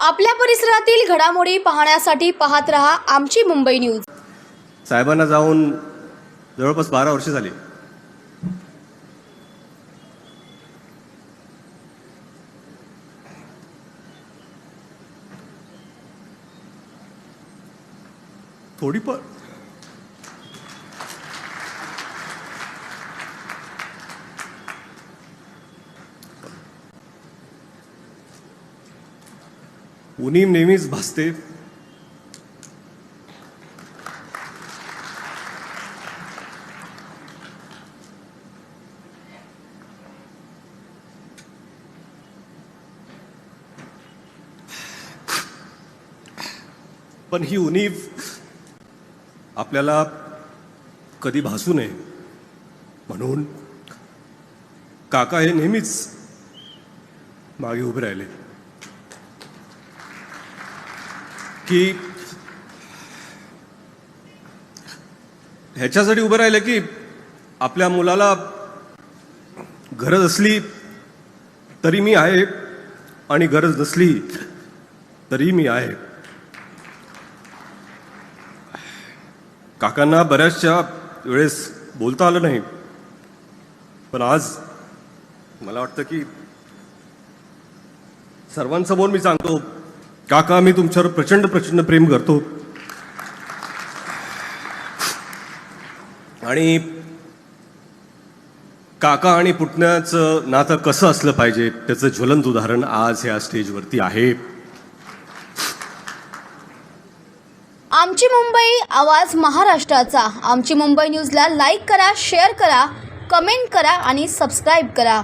आपल्या परिसरातील घडामोडी पाहण्यासाठी पाहत रहा आमची मुंबई न्यूज. साहेबांना जाऊन जवळपास बारा वर्ष झाली. थोडी पण उनी नेहमीच भासते पण ही उणीव आपल्याला कधी भासू नये म्हणून काका हे नेहमीच मागे उभे राहिले. की ह्याच्यासाठी उभं राहिलं की आपल्या मुलाला गरज असली तरी मी आहे आणि गरज नसली तरी मी आहे. काकांना बऱ्याचशा वेळेस बोलता आलं नाही. पण आज मला वाटतं की सर्वांसमोर मी सांगतो. काका मी तुमच्यावर प्रचंड प्रचंड प्रेम करतो. आणि काका आणि पुतण्याचं नातं कसं असलं पाहिजे त्याचं ज्वलंत उदाहरण आज ह्या स्टेजवरती आहे. आमची मुंबई आवाज महाराष्ट्राचा. आमची मुंबई न्यूजला लाईक करा शेअर करा कमेंट करा आणि सबस्क्राईब करा.